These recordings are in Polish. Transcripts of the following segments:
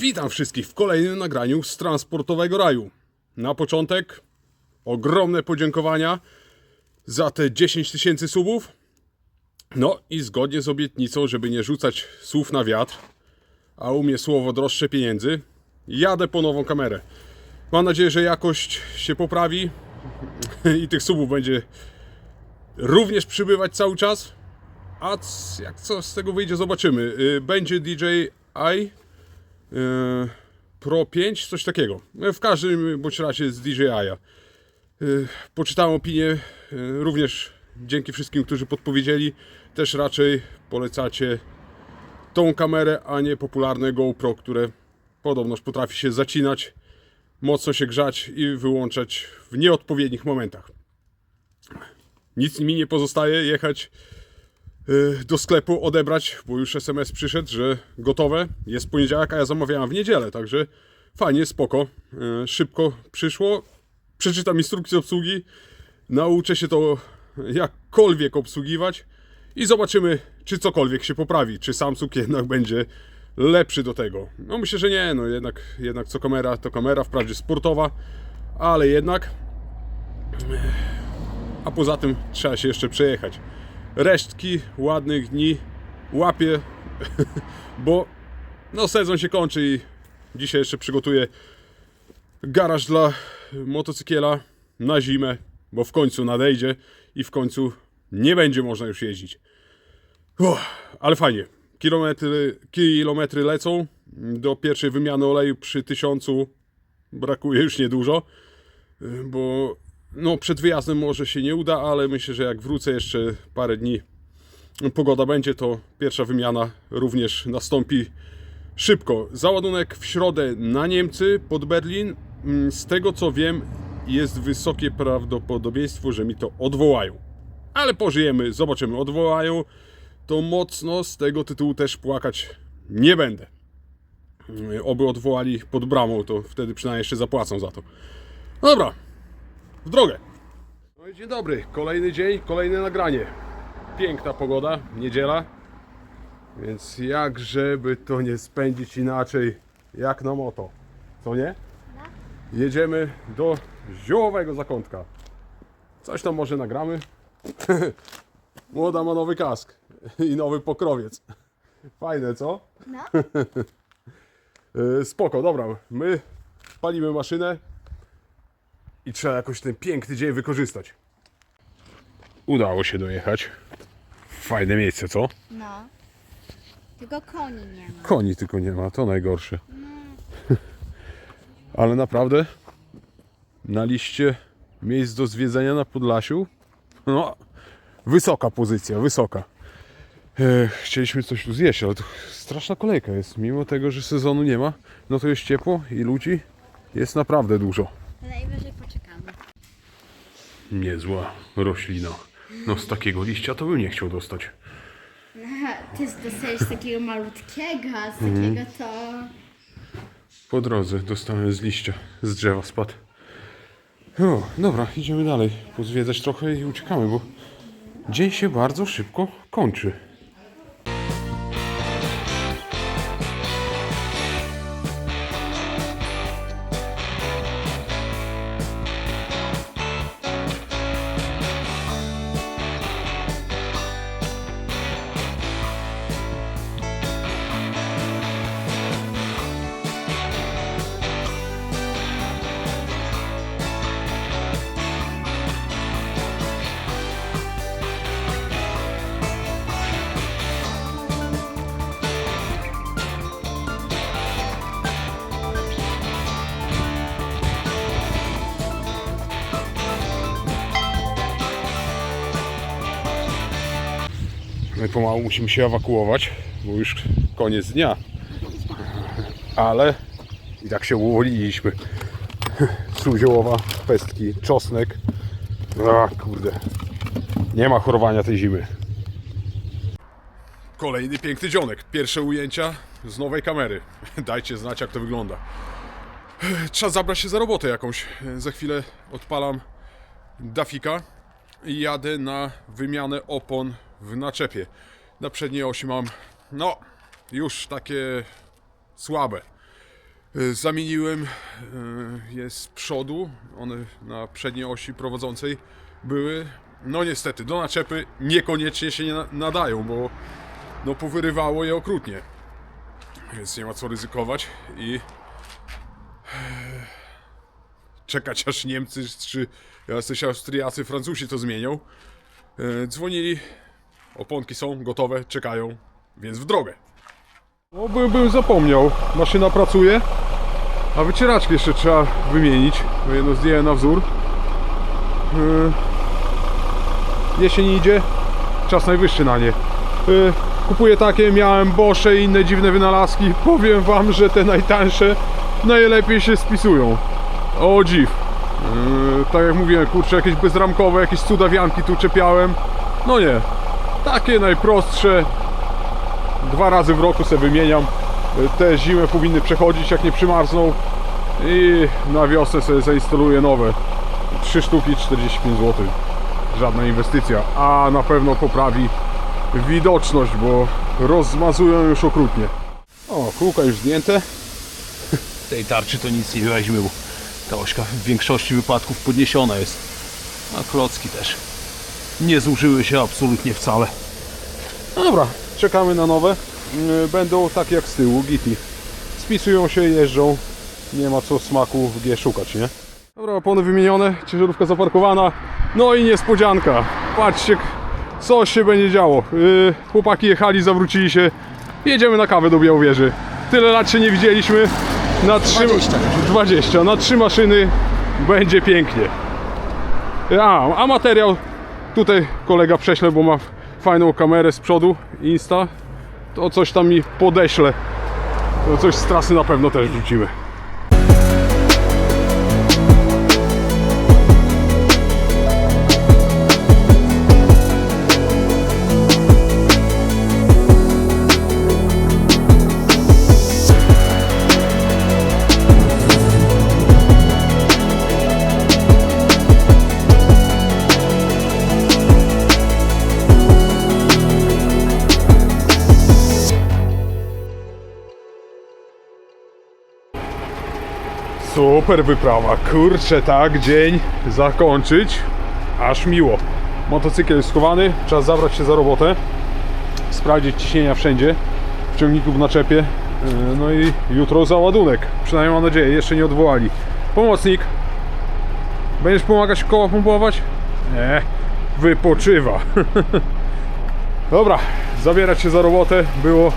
Witam wszystkich w kolejnym nagraniu z Transportowego Raju. Na początek ogromne podziękowania za te 10 tysięcy subów. No i zgodnie z obietnicą, żeby nie rzucać słów na wiatr, a u mnie słowo droższe pieniędzy, jadę po nową kamerę. Mam nadzieję, że jakość się poprawi i tych subów będzie również przybywać cały czas. A jak co z tego wyjdzie, zobaczymy. Y, Będzie DJI Pro 5, coś takiego. Y, W każdym bądź razie z DJI-a. Y, Poczytałem opinię, również dzięki wszystkim, którzy podpowiedzieli. Też raczej polecacie tą kamerę, a nie popularne GoPro, które podobnoż potrafi się zacinać, mocno się grzać i wyłączać w nieodpowiednich momentach. Nic mi nie pozostaje jechać do sklepu odebrać, bo już SMS przyszedł, że gotowe. Jest poniedziałek, a ja zamawiałem w niedzielę, także fajnie, spoko. Y, Szybko przyszło. Przeczytam instrukcję obsługi, nauczę się to jakkolwiek obsługiwać i zobaczymy, czy cokolwiek się poprawi, czy Samsung jednak będzie lepszy do tego. No myślę, że nie, no jednak, jednak co kamera, to kamera, wprawdzie sportowa, ale jednak a poza tym trzeba się jeszcze przejechać. Resztki ładnych dni łapię, bo no sezon się kończy i dzisiaj jeszcze przygotuję garaż dla motocykla na zimę, bo w końcu nadejdzie i w końcu nie będzie można już jeździć. Uff, ale fajnie. Kilometry, kilometry lecą. Do pierwszej wymiany oleju przy tysiącu brakuje już niedużo bo no, przed wyjazdem może się nie uda, ale myślę, że jak wrócę jeszcze parę dni, pogoda będzie, to pierwsza wymiana również nastąpi szybko. Załadunek w środę na Niemcy pod Berlin. Mm, Z tego co wiem, jest wysokie prawdopodobieństwo, że mi to odwołają. Ale pożyjemy, zobaczymy. Odwołają to mocno, z tego tytułu też płakać nie będę. Mm, Oby odwołali pod bramą, to wtedy przynajmniej jeszcze zapłacą za to. No Dobra, w drogę. No i dzień dobry, kolejny dzień, kolejne nagranie. Piękna pogoda, niedziela. Więc jak żeby to nie spędzić inaczej, jak na moto. Co nie? Jedziemy do ziołowego zakątka. Coś tam może nagramy. Młoda ma nowy kask i nowy pokrowiec. Fajne, co? No. Yy, Spoko, dobra. My palimy maszynę i trzeba jakoś ten piękny dzień wykorzystać. Udało się dojechać. Fajne miejsce, co? No. Tylko koni nie ma. Koni tylko nie ma, to najgorsze. Ale naprawdę na liście miejsc do zwiedzenia na Podlasiu, no, wysoka pozycja, wysoka. E, chcieliśmy coś tu zjeść, ale to straszna kolejka jest. Mimo tego, że sezonu nie ma, no to jest ciepło i ludzi jest naprawdę dużo. Najwyżej. Niezła roślina. No z takiego liścia to bym nie chciał dostać. Ty dostajesz takiego malutkiego, a z Mhm. takiego to... Po drodze dostałem z liścia, z drzewa spadł. O, dobra, idziemy dalej. Pozwiedzać trochę i uciekamy, bo dzień się bardzo szybko kończy. My pomału musimy się ewakuować, bo już koniec dnia. Ale i tak się uwolniliśmy. Sól pestki, czosnek. A kurde. Nie ma chorowania tej zimy. Kolejny piękny dzionek. Pierwsze ujęcia z nowej kamery. Dajcie znać jak to wygląda. Trzeba zabrać się za robotę jakąś. Za chwilę odpalam Dafika i jadę na wymianę opon w naczepie. Na przedniej osi mam, no, już takie słabe. Y, Zamieniłem y, je z przodu, one na przedniej osi prowadzącej były. No niestety, do naczepy niekoniecznie się nie na- nadają, bo no powyrywało je okrutnie. Więc nie ma co ryzykować i czekać aż Niemcy czy jacyś Austriacy, Francuzi to zmienią. Dzwonili, oponki są gotowe, czekają, więc w drogę. O, bym, bym zapomniał, maszyna pracuje, a wycieraczki jeszcze trzeba wymienić, bo jedno zdjęłem na wzór. E, Jesień idzie, czas najwyższy na nie. E, Kupuję takie, miałem Bosze i inne dziwne wynalazki. Powiem wam, że te najtańsze najlepiej się spisują. O dziw. Yy, tak jak mówiłem, kurczę, jakieś bezramkowe, jakieś cudawianki tu czepiałem. No nie. Takie najprostsze. Dwa razy w roku sobie wymieniam. Yy, Te zimę powinny przechodzić, jak nie przymarzną. I na wiosnę sobie zainstaluję nowe. 3 sztuki 45 zł. Żadna inwestycja. A na pewno poprawi widoczność, bo rozmazują już okrutnie. O, kółka już zdjęte. tej tarczy to nic nie weźmie, bo ta ośka w większości wypadków podniesiona jest. A klocki też nie zużyły się absolutnie wcale. No dobra, czekamy na nowe. Yy, Będą tak jak z tyłu, giti. Spisują się, jeżdżą. Nie ma co smaku w G szukać, nie? Dobra, opony wymienione, ciężarówka zaparkowana. No i niespodzianka. Patrzcie, co się będzie działo. Yy, chłopaki jechali, zawrócili się. Jedziemy na kawę do Białowieży. Tyle lat się nie widzieliśmy. Na trzy, 20. 20. Na trzy maszyny będzie pięknie. A, a materiał tutaj kolega prześle, bo ma fajną kamerę z przodu, Insta. To coś tam mi podeśle. To coś z trasy na pewno też wrzucimy. Super wyprawa, kurczę tak, dzień zakończyć, aż miło. Motocykl jest schowany, czas zabrać się za robotę, sprawdzić ciśnienia wszędzie, w ciągniku w naczepie, yy, no i jutro załadunek, przynajmniej mam nadzieję, jeszcze nie odwołali. Pomocnik, będziesz pomagać koła pompować? Nie, wypoczywa. Dobra, zabierać się za robotę, było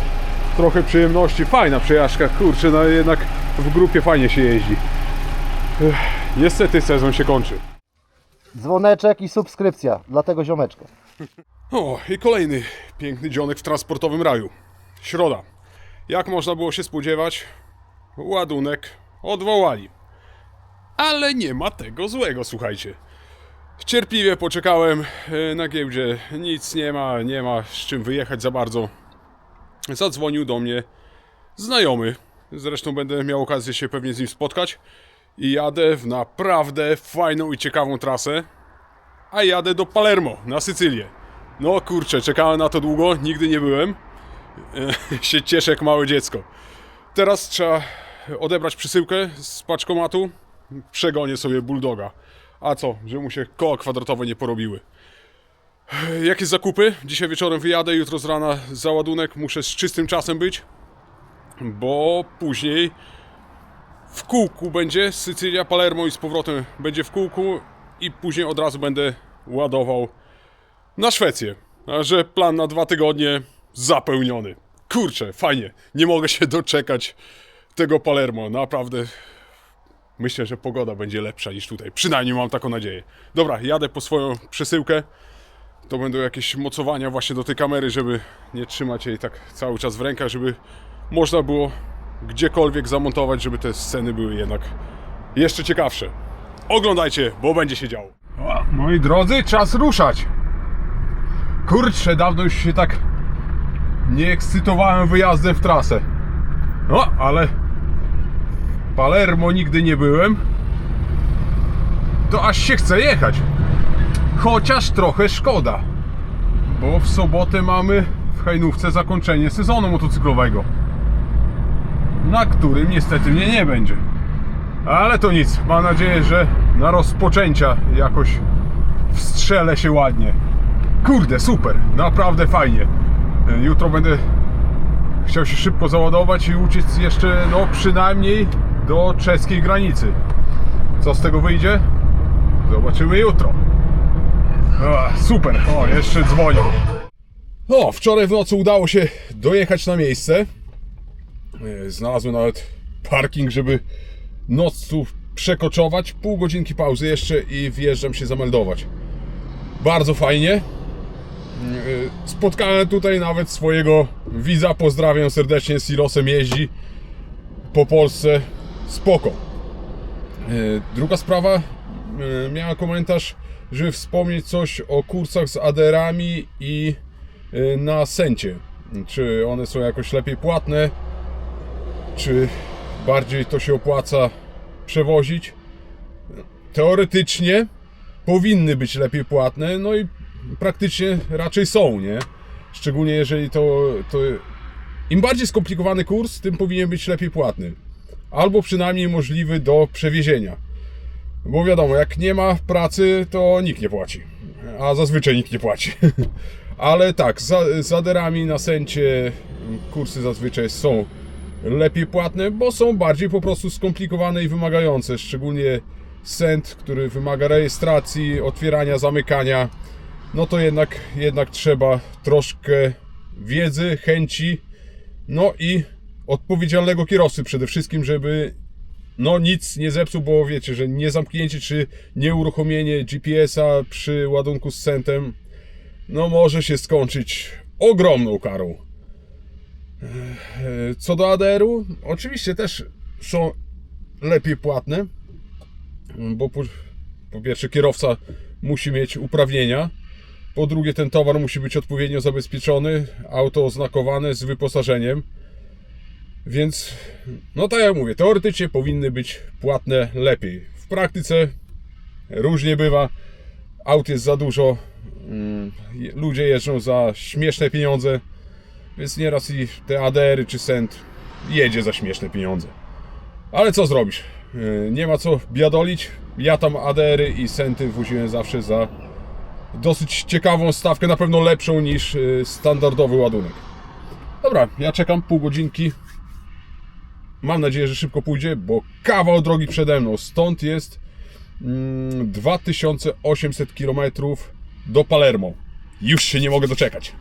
trochę przyjemności, fajna przejażdżka, kurczę, no jednak w grupie fajnie się jeździ. Niestety sezon się kończy. Dzwoneczek i subskrypcja dla tego ziomeczka. O, i kolejny piękny dzionek w transportowym raju. Środa. Jak można było się spodziewać, ładunek odwołali. Ale nie ma tego złego, słuchajcie. Cierpliwie poczekałem e, na giełdzie. Nic nie ma, nie ma z czym wyjechać za bardzo. Zadzwonił do mnie znajomy. Zresztą będę miał okazję się pewnie z nim spotkać. I jadę w naprawdę fajną i ciekawą trasę. A jadę do Palermo, na Sycylię. No kurczę, czekałem na to długo, nigdy nie byłem. Się cieszę jak małe dziecko. Teraz trzeba odebrać przesyłkę z paczkomatu. Przegonię sobie bulldoga. A co, że mu się koła kwadratowe nie porobiły. Jakie zakupy? Dzisiaj wieczorem wyjadę, jutro z rana załadunek. Muszę z czystym czasem być, bo później w kółku będzie Sycylia, Palermo i z powrotem będzie w kółku i później od razu będę ładował na Szwecję. Że plan na dwa tygodnie zapełniony. Kurczę, fajnie. Nie mogę się doczekać tego Palermo. Naprawdę myślę, że pogoda będzie lepsza niż tutaj. Przynajmniej mam taką nadzieję. Dobra, jadę po swoją przesyłkę. To będą jakieś mocowania właśnie do tej kamery, żeby nie trzymać jej tak cały czas w rękach, żeby można było gdziekolwiek zamontować, żeby te sceny były jednak jeszcze ciekawsze. Oglądajcie, bo będzie się działo. O, moi drodzy, czas ruszać. Kurczę, dawno już się tak nie ekscytowałem wyjazdem w trasę. No, ale w Palermo nigdy nie byłem. To aż się chce jechać. Chociaż trochę szkoda. Bo w sobotę mamy w Hajnówce zakończenie sezonu motocyklowego. Na którym niestety mnie nie będzie. Ale to nic, mam nadzieję, że na rozpoczęcia jakoś wstrzelę się ładnie. Kurde, super, naprawdę fajnie. Jutro będę chciał się szybko załadować i uciec jeszcze, no przynajmniej do czeskiej granicy. Co z tego wyjdzie? Zobaczymy jutro. O, super, o, jeszcze dzwonią. O, wczoraj w nocy udało się dojechać na miejsce. E, Znalazłem nawet parking, żeby noc tu przekoczować. Pół godzinki pauzy jeszcze i wjeżdżam się zameldować. Bardzo fajnie. E, Spotkałem tutaj nawet swojego widza. Pozdrawiam serdecznie. Z Silosem jeździ po Polsce. Spoko. E, Druga sprawa. Miałem komentarz, żeby wspomnieć coś o kursach z ADR-ami i na Sencie. Czy one są jakoś lepiej płatne? Czy bardziej to się opłaca przewozić? Teoretycznie powinny być lepiej płatne, no i praktycznie raczej są, nie? Szczególnie jeżeli to, to im bardziej skomplikowany kurs, tym powinien być lepiej płatny. Albo przynajmniej możliwy do przewiezienia. Bo wiadomo, jak nie ma pracy, to nikt nie płaci. A zazwyczaj nikt nie płaci. Ale tak, za, z aderami na sencie kursy zazwyczaj są lepiej płatne, bo są bardziej po prostu skomplikowane i wymagające. Szczególnie sent, który wymaga rejestracji, otwierania, zamykania. No to jednak, jednak trzeba troszkę wiedzy, chęci, no i odpowiedzialnego kierowcy przede wszystkim, żeby no nic nie zepsuł, bo wiecie, że nie zamknięcie czy nieuruchomienie GPS-a przy ładunku z sentem no może się skończyć ogromną karą. Co do ADR-u, oczywiście też są lepiej płatne, bo po, po pierwsze kierowca musi mieć uprawnienia, po drugie ten towar musi być odpowiednio zabezpieczony, auto oznakowane z wyposażeniem, więc no tak jak mówię, teoretycznie powinny być płatne lepiej. W praktyce różnie bywa, aut jest za dużo, mm, ludzie jeżdżą za śmieszne pieniądze, więc nieraz i te ADR-y czy Sent jedzie za śmieszne pieniądze. Ale co zrobisz? Yy, Nie ma co biadolić. Ja tam ADR-y i Senty woziłem zawsze za dosyć ciekawą stawkę, na pewno lepszą niż yy, standardowy ładunek. Dobra, ja czekam pół godzinki. Mam nadzieję, że szybko pójdzie, bo kawał drogi przede mną. Stąd jest mm, 2800 km do Palermo. Już się nie mogę doczekać.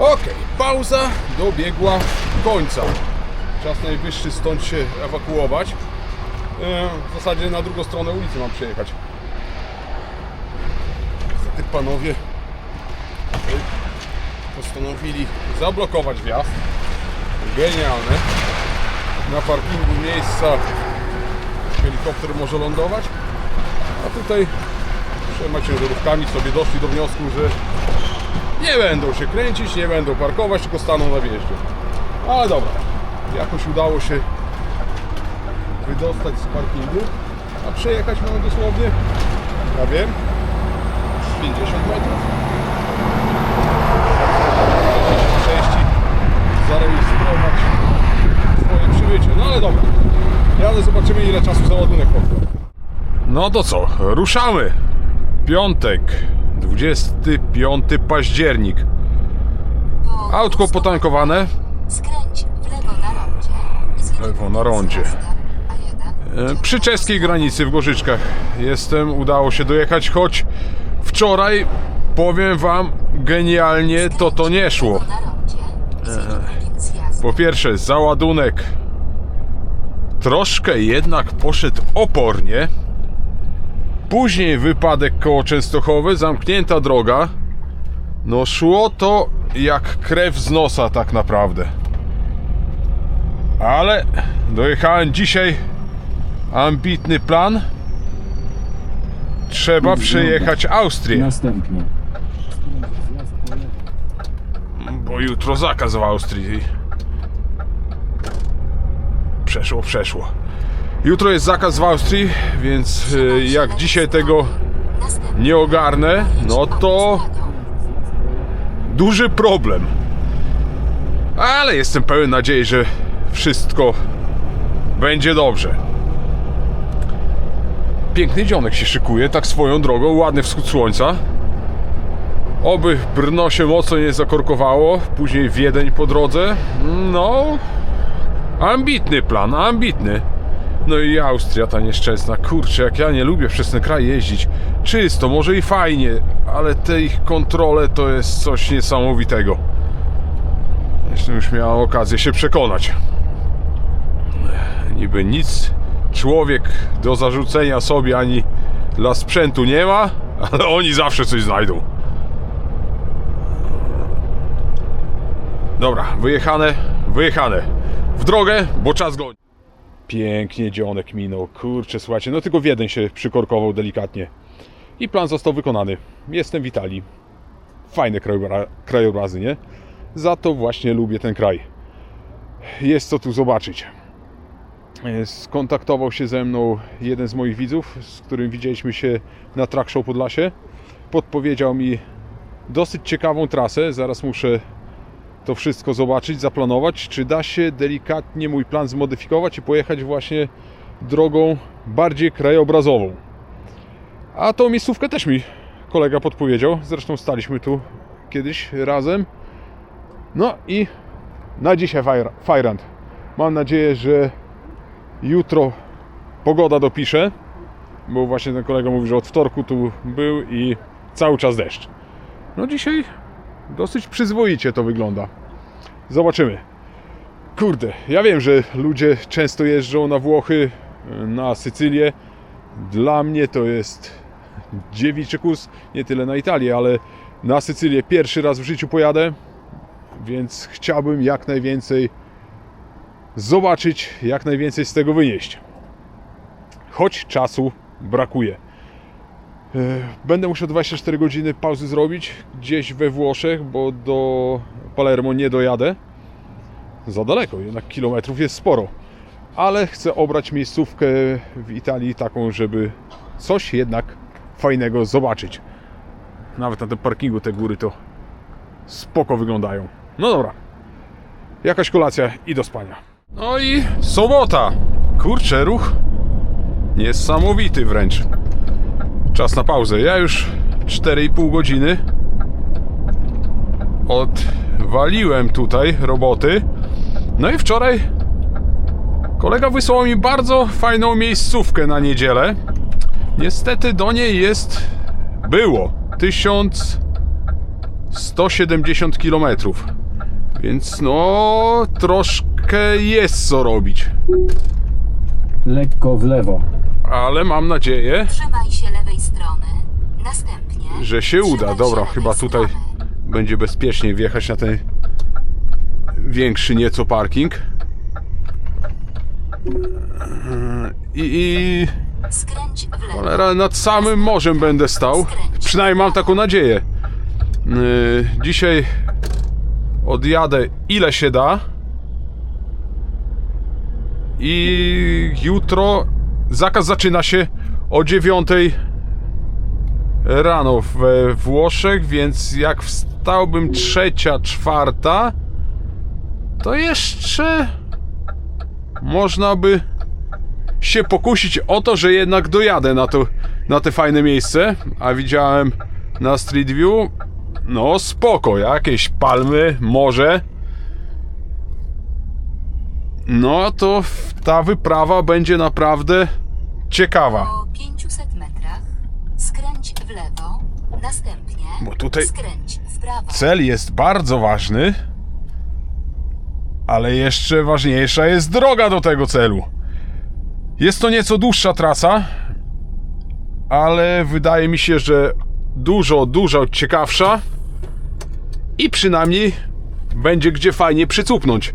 Okej, pauza dobiegła końca. Czas najwyższy stąd się ewakuować. E, W zasadzie na drugą stronę ulicy mam przejechać. Niestety panowie e, postanowili zablokować wjazd. Genialne. Na parkingu miejsca helikopter może lądować. A tutaj trzema ciężarówkami sobie doszli do wniosku, że nie będą się kręcić, nie będą parkować, tylko staną na wjeździe. Ale dobra, jakoś udało się wydostać z parkingu, a przejechać mamy dosłownie, ja wiem, 50 metrów. Części zarejestrować swoje przybycie. No ale dobra, jadę, zobaczymy ile czasu za ładunek potrwa. No to co, ruszamy. Piątek, 25 październik. Autko potankowane. Skręć w lewo na rondzie. Lewo na rondzie. A1. E, Przy czeskiej granicy w Gorzyczkach jestem, udało się dojechać, choć wczoraj, powiem wam, genialnie to to nie szło. Zjazd. Po pierwsze, załadunek troszkę jednak poszedł opornie. Później wypadek koło Częstochowy, zamknięta droga. No szło to jak krew z nosa tak naprawdę. Ale dojechałem dzisiaj ambitny plan. Trzeba przejechać Austrię, Następnie. bo jutro zakaz w Austrii. Przeszło, przeszło. Jutro jest zakaz w Austrii, więc y, jak dzisiaj tego nie ogarnę, no to duży problem. Ale jestem pełen nadziei, że wszystko będzie dobrze. Piękny dzionek się szykuje, tak swoją drogą, ładny wschód słońca. Oby Brno się mocno nie zakorkowało, później Wiedeń po drodze. No, ambitny plan, ambitny. No i Austria ta nieszczęsna. Kurczę, jak ja nie lubię przez ten kraj jeździć. Czysto, może i fajnie, ale te ich kontrole to jest coś niesamowitego. Zresztą już miałem okazję się przekonać. Niby nic człowiek do zarzucenia sobie ani dla sprzętu nie ma, ale oni zawsze coś znajdą. Dobra, wyjechane, wyjechane. W drogę, bo czas goni. Pięknie dzionek minął. Kurczę, słuchajcie, no tylko Wiedeń się przykorkował delikatnie. I plan został wykonany. Jestem w Italii. Fajne krajobra- krajobrazy, nie? Za to właśnie lubię ten kraj. Jest co tu zobaczyć. E, Skontaktował się ze mną jeden z moich widzów, z którym widzieliśmy się na Track Show Podlasie. Podpowiedział mi dosyć ciekawą trasę. Zaraz muszę to wszystko zobaczyć, zaplanować, czy da się delikatnie mój plan zmodyfikować i pojechać właśnie drogą bardziej krajobrazową. A tą miejscówkę też mi kolega podpowiedział. Zresztą staliśmy tu kiedyś razem. No i na dzisiaj Fajrant. Mam nadzieję, że jutro pogoda dopisze, bo właśnie ten kolega mówi, że od wtorku tu był i cały czas deszcz. No dzisiaj dosyć przyzwoicie to wygląda. Zobaczymy. Kurde, ja wiem, że ludzie często jeżdżą na Włochy, na Sycylię. Dla mnie to jest dziewiczy kus, nie tyle na Italię, ale na Sycylię pierwszy raz w życiu pojadę, więc chciałbym jak najwięcej zobaczyć, jak najwięcej z tego wynieść. Choć czasu brakuje. E, Będę musiał 24 godziny pauzy zrobić gdzieś we Włoszech, bo do Palermo nie dojadę. Za daleko, jednak kilometrów jest sporo. Ale chcę obrać miejscówkę w Italii taką, żeby coś jednak fajnego zobaczyć. Nawet na tym parkingu te góry to spoko wyglądają. No dobra. Jakaś kolacja i do spania. No i sobota. Kurczę, ruch niesamowity wręcz. Czas na pauzę. Ja już 4,5 godziny odwaliłem tutaj roboty. No i wczoraj kolega wysłał mi bardzo fajną miejscówkę na niedzielę. Niestety do niej jest było 1170 km. Więc no troszkę jest co robić. lekko w lewo. Ale mam nadzieję, Trzymaj się lewej. Następnie. że się uda. Dobra, chyba tutaj będzie bezpieczniej wjechać na ten większy nieco parking. I, i Skręć w lewo. cholera, nad samym morzem będę stał. Przynajmniej mam taką nadzieję. Yy, Dzisiaj odjadę ile się da. I jutro zakaz zaczyna się o 9 rano we Włoszech, więc jak wstałbym trzecia, czwarta, to jeszcze można by się pokusić o to, że jednak dojadę na to, na te fajne miejsce, a widziałem na Street View, no spoko, jakieś palmy, morze. No to ta wyprawa będzie naprawdę ciekawa. Po 500 metrach skręć w lewo. Następnie. Bo tutaj Skręć w prawo. cel jest bardzo ważny, ale jeszcze ważniejsza jest droga do tego celu. Jest to nieco dłuższa trasa, ale wydaje mi się, że dużo, dużo ciekawsza i przynajmniej będzie gdzie fajnie przycupnąć.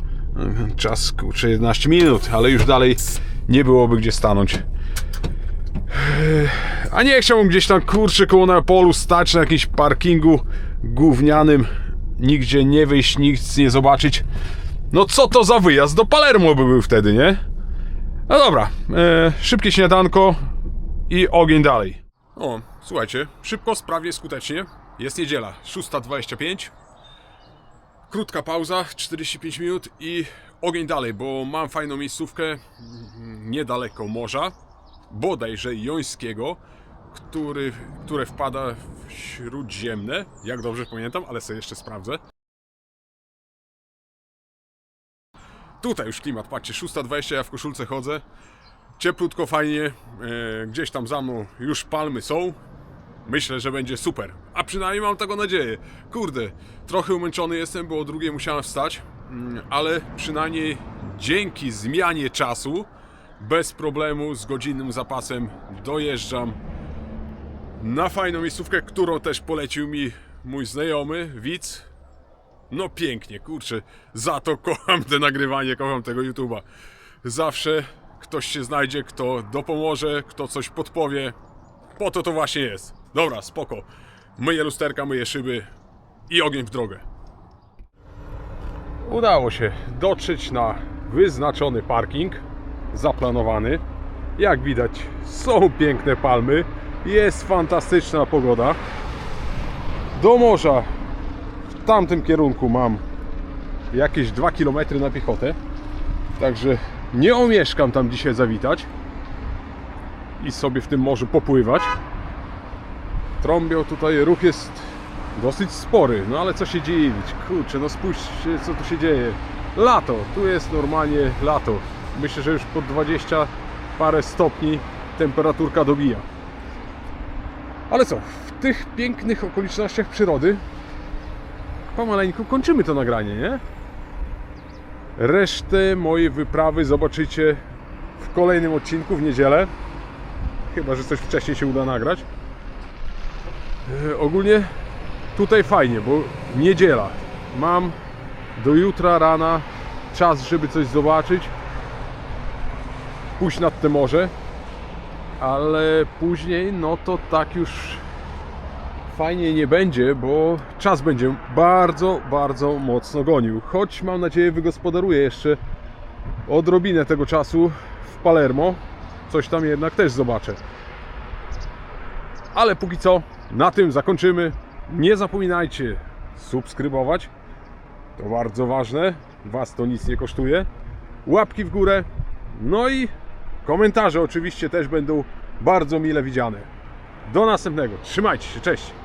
Czas kurczę 11 minut, ale już dalej nie byłoby gdzie stanąć. A nie chciałbym gdzieś tam kurczę koło Neapolu stać na jakimś parkingu gównianym, nigdzie nie wyjść, nic nie zobaczyć. No co to za wyjazd do Palermo by był wtedy, nie? No dobra, e, szybkie śniadanko i ogień dalej. O, słuchajcie, szybko, sprawnie, skutecznie. Jest niedziela, 6.25. Krótka pauza, 45 minut i ogień dalej, bo mam fajną miejscówkę mm, niedaleko morza, bodajże Jońskiego, który, które wpada w Śródziemne, jak dobrze pamiętam, ale sobie jeszcze sprawdzę. Tutaj już klimat, patrzcie, 6.20, ja w koszulce chodzę. Cieplutko, fajnie. E, gdzieś tam za mną już palmy są. Myślę, że będzie super. A przynajmniej mam taką nadzieję. Kurde, trochę umęczony jestem, bo o drugiej musiałem wstać. Mm, Ale przynajmniej dzięki zmianie czasu, bez problemu, z godzinnym zapasem dojeżdżam na fajną miejscówkę, którą też polecił mi mój znajomy, widz. No pięknie, kurczę, za to kocham te nagrywanie, kocham tego YouTube'a. Zawsze ktoś się znajdzie, kto dopomoże, kto coś podpowie. Po to to właśnie jest. Dobra, spoko. Myję lusterka, myję szyby i ogień w drogę. Udało się dotrzeć na wyznaczony parking, zaplanowany. Jak widać, są piękne palmy, jest fantastyczna pogoda. Do morza w tamtym kierunku mam jakieś 2 km na piechotę. Także nie omieszkam tam dzisiaj zawitać i sobie w tym morzu popływać. Trąbią tutaj, ruch jest dosyć spory, no ale co się dziwić, kurczę, no spójrzcie co tu się dzieje. Lato, tu jest normalnie lato. Myślę, że już po 20 parę stopni temperaturka dobija. Ale co, w tych pięknych okolicznościach przyrody pomaleńku kończymy to nagranie, nie? Resztę mojej wyprawy zobaczycie w kolejnym odcinku w niedzielę. Chyba, że coś wcześniej się uda nagrać. E, ogólnie tutaj fajnie, bo niedziela. Mam do jutra rana czas, żeby coś zobaczyć. Pójść nad te morze. Ale później, no to tak już fajnie nie będzie, bo czas będzie bardzo, bardzo mocno gonił. Choć mam nadzieję wygospodaruję jeszcze odrobinę tego czasu w Palermo. Coś tam jednak też zobaczę. Ale póki co na tym zakończymy. Nie zapominajcie subskrybować. To bardzo ważne. Was to nic nie kosztuje. Łapki w górę. No i komentarze oczywiście też będą bardzo mile widziane. Do następnego. Trzymajcie się. Cześć.